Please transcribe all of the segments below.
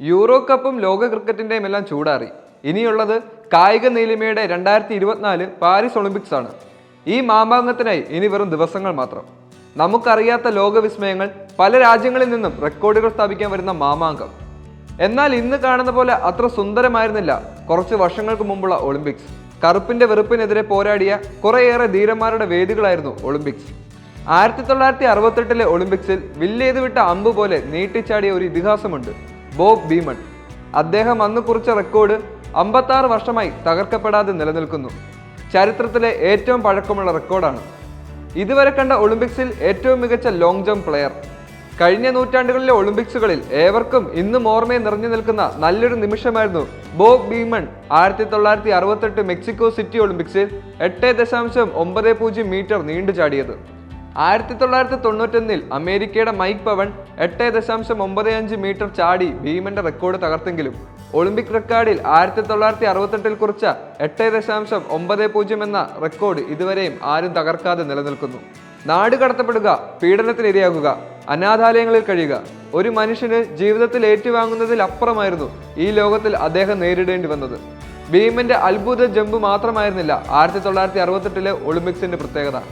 Euro കപ്പും ലോക ക്രിക്കറ്റിന്റെയും എല്ലാം ചൂടാറി. ഇനിയുള്ളത് കായിക നീലിമയുടെ രണ്ടായിരത്തി ഇരുപത്തിനാല് പാരീസ് ഒളിമ്പിക്സ് ആണ്. ഈ മാമാങ്കത്തിനായി ഇനി വെറും ദിവസങ്ങൾ മാത്രം. നമുക്കറിയാത്ത ലോകവിസ്മയങ്ങൾ പല രാജ്യങ്ങളിൽ നിന്നും റെക്കോർഡുകൾ സ്ഥാപിക്കാൻ വരുന്ന മാമാങ്കം. എന്നാൽ ഇന്ന് കാണുന്ന പോലെ അത്ര സുന്ദരമായിരുന്നില്ല കുറച്ച് വർഷങ്ങൾക്ക് മുമ്പുള്ള ഒളിമ്പിക്സ്. കറുപ്പിന്റെ വെറുപ്പിനെതിരെ പോരാടിയ കുറേയേറെ ധീരന്മാരുടെ വേദികളായിരുന്നു ഒളിമ്പിക്സ്. ആയിരത്തി തൊള്ളായിരത്തി അറുപത്തെട്ടിലെ ഒളിമ്പിക്സിൽ വില്ലേത് വിട്ട അമ്പ് പോലെ നീട്ടിച്ചാടിയ ഒരു ഇതിഹാസമുണ്ട്. ബോബ് ഭീമൺ അദ്ദേഹം അന്ന് കുറിച്ച റെക്കോർഡ് അമ്പത്താറ് വർഷമായി തകർക്കപ്പെടാതെ നിലനിൽക്കുന്നു. ചരിത്രത്തിലെ ഏറ്റവും പഴക്കമുള്ള റെക്കോർഡാണ്. ഇതുവരെ കണ്ട ഒളിമ്പിക്സിൽ ഏറ്റവും മികച്ച ലോങ് ജംപ് പ്ലെയർ. കഴിഞ്ഞ നൂറ്റാണ്ടുകളിലെ ഒളിമ്പിക്സുകളിൽ ഏവർക്കും ഇന്നും ഓർമ്മയെ നിറഞ്ഞു നിൽക്കുന്ന നല്ലൊരു നിമിഷമായിരുന്നു ബോബ് ബീമൺ ആയിരത്തി തൊള്ളായിരത്തി അറുപത്തെട്ട് മെക്സിക്കോ സിറ്റി ഒളിമ്പിക്സിൽ എട്ട് ദശാംശം ഒമ്പത് പൂജ്യം മീറ്റർ നീണ്ടു ചാടിയത് ആയിരത്തി തൊള്ളായിരത്തി തൊണ്ണൂറ്റൊന്നിൽ അമേരിക്കയുടെ മൈക്ക് പവൻ എട്ട് ദശാംശം ഒമ്പത് അഞ്ച് മീറ്റർ ചാടി ഭീമന്റെ റെക്കോർഡ് തകർത്തെങ്കിലും ഒളിമ്പിക് റെക്കോർഡിൽ ആയിരത്തി തൊള്ളായിരത്തി അറുപത്തെട്ടിൽ കുറിച്ച എട്ട് ദശാംശം ഒമ്പത് പൂജ്യം എന്ന റെക്കോർഡ് ഇതുവരെയും ആരും തകർക്കാതെ നിലനിൽക്കുന്നു. നാട് കടത്തപ്പെടുക പീഡനത്തിനിരയാകുക അനാഥാലയങ്ങളിൽ കഴിയുക. ഒരു മനുഷ്യന് ജീവിതത്തിൽ ഏറ്റുവാങ്ങുന്നതിൽ അപ്പുറമായിരുന്നു ഈ ലോകത്തിൽ അദ്ദേഹം നേരിടേണ്ടി വന്നത്. ഭീമന്റെ അത്ഭുത ജമ്പ് മാത്രമായിരുന്നില്ല ആയിരത്തി തൊള്ളായിരത്തി അറുപത്തെട്ടിലെ ഒളിമ്പിക്സിന്റെ പ്രത്യേകത.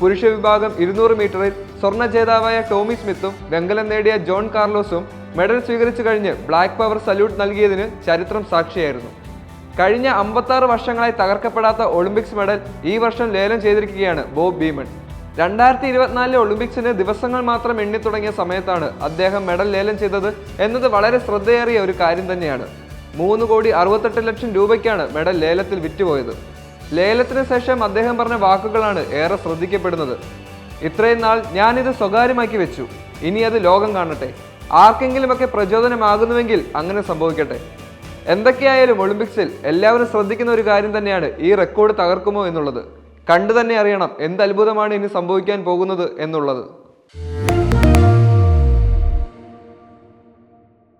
പുരുഷ വിഭാഗം ഇരുന്നൂറ് മീറ്ററിൽ സ്വർണ ജേതാവായ ടോമി സ്മിത്തും വെങ്കലം നേടിയ ജോൺ കാർലോസും മെഡൽ സ്വീകരിച്ചു കഴിഞ്ഞ് ബ്ലാക്ക് പവർ സല്യൂട്ട് നൽകിയതിന് ചരിത്രം സാക്ഷിയായിരുന്നു. കഴിഞ്ഞ അമ്പത്താറ് വർഷങ്ങളായി തകർക്കപ്പെടാത്ത ഒളിമ്പിക്സ് മെഡൽ ഈ വർഷം ലേലം ചെയ്തിരിക്കുകയാണ് ബോബ് ബീമൺ രണ്ടായിരത്തി ഇരുപത്തിനാലിലെ ഒളിമ്പിക്സിന് ദിവസങ്ങൾ മാത്രം എണ്ണി തുടങ്ങിയ സമയത്താണ് അദ്ദേഹം മെഡൽ ലേലം ചെയ്തത് എന്നത് വളരെ ശ്രദ്ധയേറിയ ഒരു കാര്യം തന്നെയാണ്. മൂന്ന് കോടി അറുപത്തെട്ട് ലക്ഷം രൂപയ്ക്കാണ് മെഡൽ ലേലത്തിൽ വിറ്റുപോയത്. ലേലത്തിന് ശേഷം അദ്ദേഹം പറഞ്ഞ വാക്കുകളാണ് ഏറെ ശ്രദ്ധിക്കപ്പെടുന്നത്. ഇത്രയും നാൾ ഞാനിത് സ്വകാര്യമാക്കി വെച്ചു. ഇനി അത് ലോകം കാണട്ടെ. ആർക്കെങ്കിലുമൊക്കെ പ്രചോദനമാകുന്നുവെങ്കിൽ അങ്ങനെ സംഭവിക്കട്ടെ. എന്തൊക്കെയായാലും ഒളിമ്പിക്സിൽ എല്ലാവരും ശ്രദ്ധിക്കുന്ന ഒരു കാര്യം തന്നെയാണ് ഈ റെക്കോർഡ് തകർക്കുമോ എന്നുള്ളത്. കണ്ടു തന്നെ അറിയണം എന്ത് അത്ഭുതമാണ് ഇനി സംഭവിക്കാൻ പോകുന്നത് എന്നുള്ളത്.